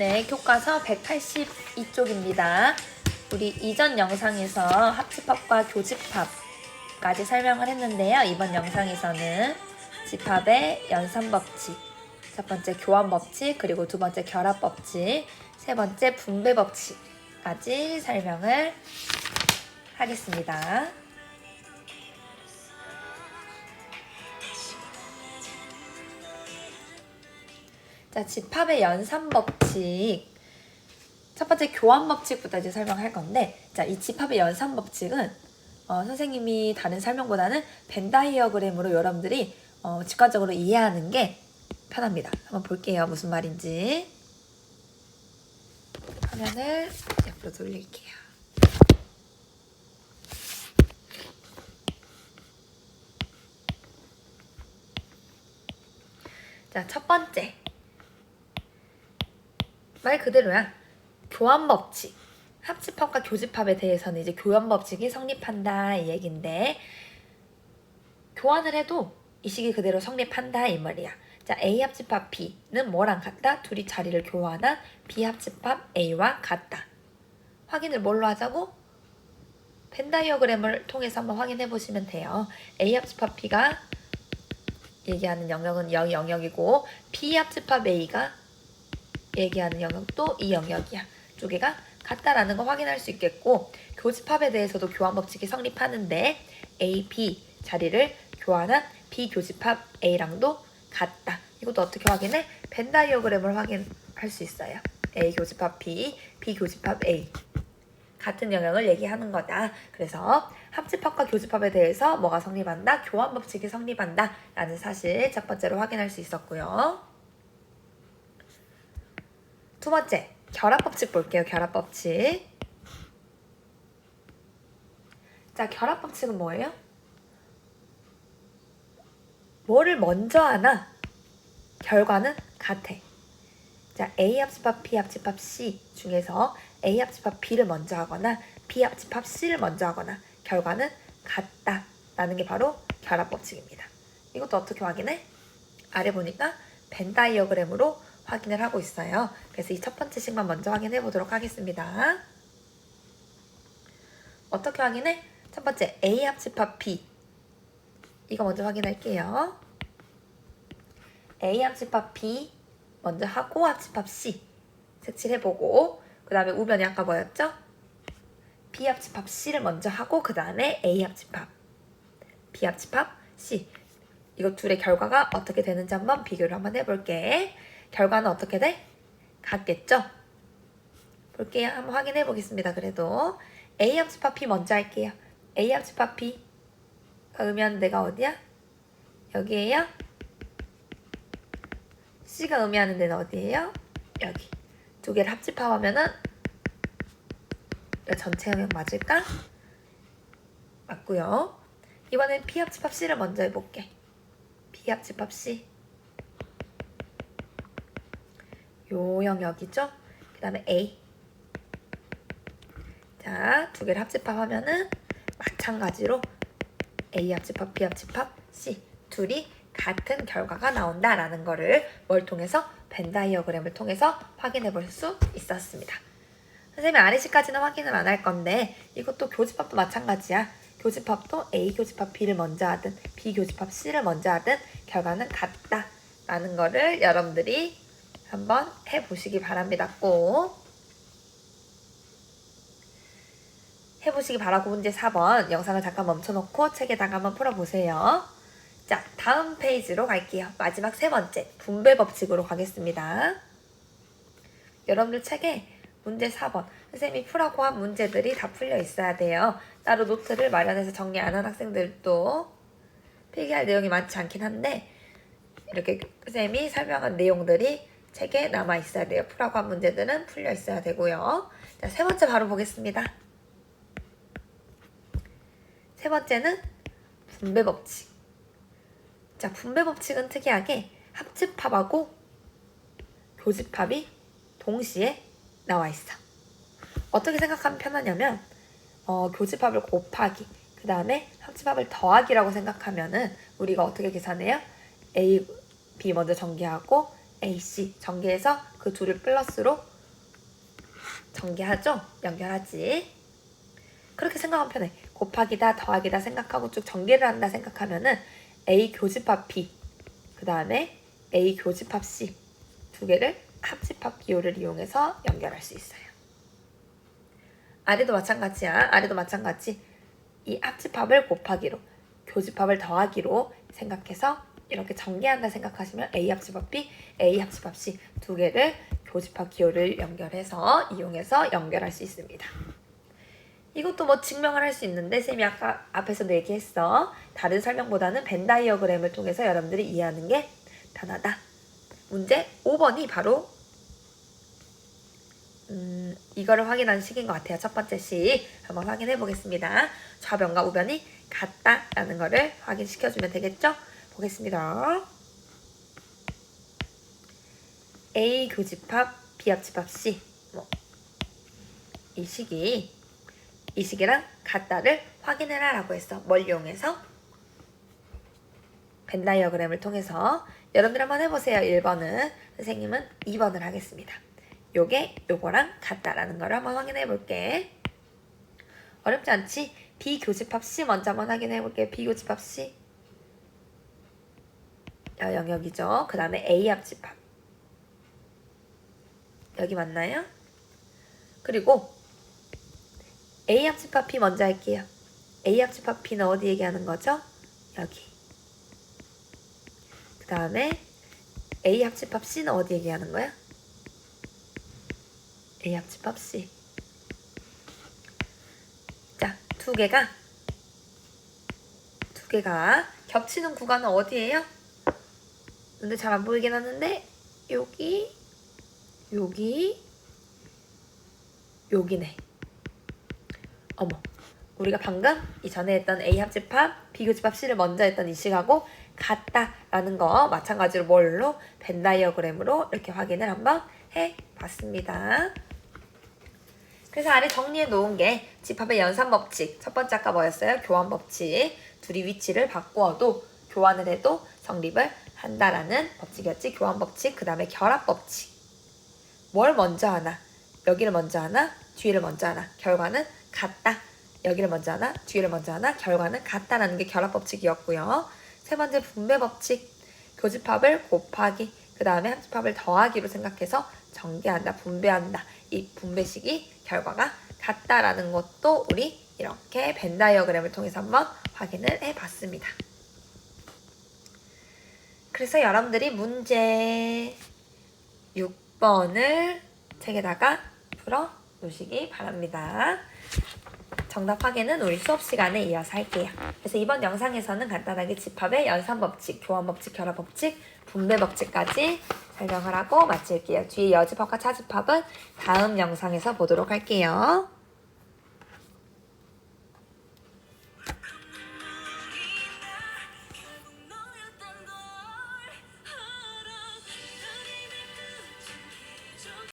네, 교과서 182쪽입니다. 우리 이전 영상에서 합집합과 교집합까지 설명을 했는데요. 이번 영상에서는 집합의 연산법칙, 첫 번째 교환법칙, 그리고 두 번째 결합법칙, 세 번째 분배법칙까지 설명을 하겠습니다. 자, 집합의 연산 법칙. 첫 번째 교환 법칙부터 이제 설명할 건데, 자, 이 집합의 연산 법칙은 어, 선생님이 다른 설명보다는 벤 다이어그램으로 여러분들이 어, 직관적으로 이해하는 게 편합니다. 한번 볼게요. 무슨 말인지. 화면을 옆으로 돌릴게요. 자, 첫 번째. 말 그대로야. 교환 법칙. 합집합과 교집합에 대해서는 이제 교환 법칙이 성립한다 이 얘긴데 교환을 해도 이 식이 그대로 성립한다 이 말이야. 자, A 합집합 B는 뭐랑 같다? 둘이 자리를 교환한 B 합집합 A와 같다. 확인을 뭘로 하자고? 펜 다이어그램을 통해서 한번 확인해 보시면 돼요. A 합집합 B가 얘기하는 영역은 여기 영역이고 B 합집합 A가 얘기하는 영역도 이 영역이야. 두 개가 같다라는 거 확인할 수 있겠고 교집합에 대해서도 교환 법칙이 성립하는데 A, B 자리를 교환한 B 교집합 A랑도 같다. 이것도 어떻게 확인해? 벤 다이어그램을 확인할 수 있어요. A 교집합 B, B 교집합 A 같은 영역을 얘기하는 거다. 그래서 합집합과 교집합에 대해서 뭐가 성립한다? 교환 법칙이 성립한다. 라는 사실 첫 번째로 확인할 수 있었고요. 두 번째, 결합 법칙 볼게요. 결합 법칙. 자, 결합 법칙은 뭐예요? 뭐를 먼저 하나 결과는 같아. 자, A 합집합, B 합집합 C 중에서 A 합집합 B를 먼저 하거나 B 합집합 C를 먼저 하거나 결과는 같다 라는 게 바로 결합 법칙입니다. 이것도 어떻게 확인해? 아래 보니까 벤 다이어그램으로 확인을 하고 있어요. 그래서 이 첫 번째 식만 먼저 확인해 보도록 하겠습니다. 어떻게 확인해? 첫 번째 A 합집합 B 이거 먼저 확인할게요. A 합집합 B 먼저 하고 합집합 C 색칠해보고 그 다음에 우변이 아까 뭐였죠? B 합집합 C를 먼저 하고 그 다음에 A 합집합 B 합집합 C 이거 둘의 결과가 어떻게 되는지 한번 비교를 한번 해볼게. 결과는 어떻게 돼? 같겠죠? 볼게요. 한번 확인해 보겠습니다. 그래도 A 합집합 P 먼저 할게요. A 합집합 P 의미하는 데가 어디야? 여기에요? C가 의미하는 데는 어디예요? 여기. 두 개를 합집합하면은 이거 전체 영역 맞을까? 맞고요. 이번엔 P 합집합 C를 먼저 해볼게. P 합집합 C. 요 영역이죠? 그 다음에 A. 자, 두 개를 합집합하면은 마찬가지로 A 합집합, B 합집합, C. 둘이 같은 결과가 나온다라는 거를 뭘 통해서 벤 다이어그램을 통해서 확인해 볼 수 있었습니다. 선생님이 아래식까지는 확인을 안 할 건데 이것도 교집합도 마찬가지야. 교집합도 A 교집합 B를 먼저 하든 B 교집합 C를 먼저 하든 결과는 같다라는 거를 여러분들이 한번 해보시기 바랍니다. 꼭 해보시기 바라고 문제 4번 영상을 잠깐 멈춰놓고 책에다가 한번 풀어보세요. 자, 다음 페이지로 갈게요. 마지막 세 번째, 분배 법칙으로 가겠습니다. 여러분들 책에 문제 4번, 선생님이 풀라고 한 문제들이 다 풀려 있어야 돼요. 따로 노트를 마련해서 정리 안 한 학생들도 필기할 내용이 많지 않긴 한데, 이렇게 선생님이 설명한 내용들이 책에 남아 있어야 돼요. 풀라고 한 문제들은 풀려 있어야 되고요. 자, 세 번째 바로 보겠습니다. 세 번째는 분배 법칙. 자, 분배 법칙은 특이하게 합집합하고 교집합이 동시에 나와 있어. 어떻게 생각하면 편하냐면 어, 교집합을 곱하기, 그 다음에 합집합을 더하기라고 생각하면은 우리가 어떻게 계산해요? A, B 먼저 전개하고 AC 전개해서 그 둘을 플러스로 전개하죠? 연결하지. 그렇게 생각하면 편해. 곱하기다, 더하기다 생각하고 쭉 전개를 한다 생각하면은 A 교집합 B, 그 다음에 A 교집합 C 두 개를 합집합 기호를 이용해서 연결할 수 있어요. 아래도 마찬가지야. 아래도 마찬가지. 이 합집합을 곱하기로, 교집합을 더하기로 생각해서 이렇게 전개한다 생각하시면 A 합집합 B, A 합집합 C 두 개를 교집합 기호를 연결해서 이용해서 연결할 수 있습니다. 이것도 뭐 증명을 할 수 있는데 쌤이 아까 앞에서도 얘기했어. 다른 설명보다는 벤 다이어그램을 통해서 여러분들이 이해하는 게 편하다. 문제 5번이 바로 음, 이거를 확인하는 식인 것 같아요. 첫 번째 식 한번 확인해 보겠습니다. 좌변과 우변이 같다라는 거를 확인시켜주면 되겠죠? 보겠습니다. A 교집합, B 합집합 C 뭐, 이 식이 이 식이랑 같다를 확인해라 라고 했어. 뭘 이용해서? 벤 다이어그램을 통해서 여러분들 한번 해보세요. 1번은 선생님은 2번을 하겠습니다. 요게 요거랑 같다라는 걸 한번 확인해 볼게. 어렵지 않지? 비교집합 C 먼저 한번 확인해 볼게. 비교집합 C. 여 영역이죠. 그 다음에 A 합 집합. 여기 맞나요? 그리고 A 합 집합 P 먼저 할게요. A 합 집합 P는 어디 얘기하는 거죠? 여기. 그 다음에 A 합 집합 C는 어디 얘기하는 거야? A 합 집합 C. 자, 두 개가 두 개가 겹치는 구간은 어디예요? 근데 잘 안 보이긴 하는데 여기 여기 여기네. 어머, 우리가 방금 이전에 했던 A 합집합, B 교집합 C를 먼저 했던 이 식하고 같다라는 거 마찬가지로 뭘로 벤 다이어그램으로 이렇게 확인을 한번 해봤습니다. 그래서 아래 정리해 놓은 게 집합의 연산 법칙 첫 번째 아까 뭐였어요? 교환 법칙 둘이 위치를 바꾸어도 교환을 해도 성립을 한다라는 법칙이었지? 교환 법칙 그 다음에 결합 법칙. 뭘 먼저 하나? 여기를 먼저 하나? 뒤를 먼저 하나? 결과는 같다. 여기를 먼저 하나? 뒤를 먼저 하나? 결과는 같다라는 게 결합 법칙이었고요. 세 번째 분배 법칙. 교집합을 곱하기 그 다음에 합집합을 더하기로 생각해서 전개한다 분배한다. 이 분배식이 결과가 같다라는 것도 우리 이렇게 벤 다이어그램을 통해서 한번 확인을 해봤습니다. 그래서 여러분들이 문제 6번을 책에다가 풀어 놓으시기 바랍니다. 정답 확인은 우리 수업 시간에 이어서 할게요. 그래서 이번 영상에서는 간단하게 집합의 연산 법칙, 교환 법칙, 결합 법칙, 분배 법칙까지 설명을 하고 마칠게요. 뒤에 여집합과 차집합은 다음 영상에서 보도록 할게요.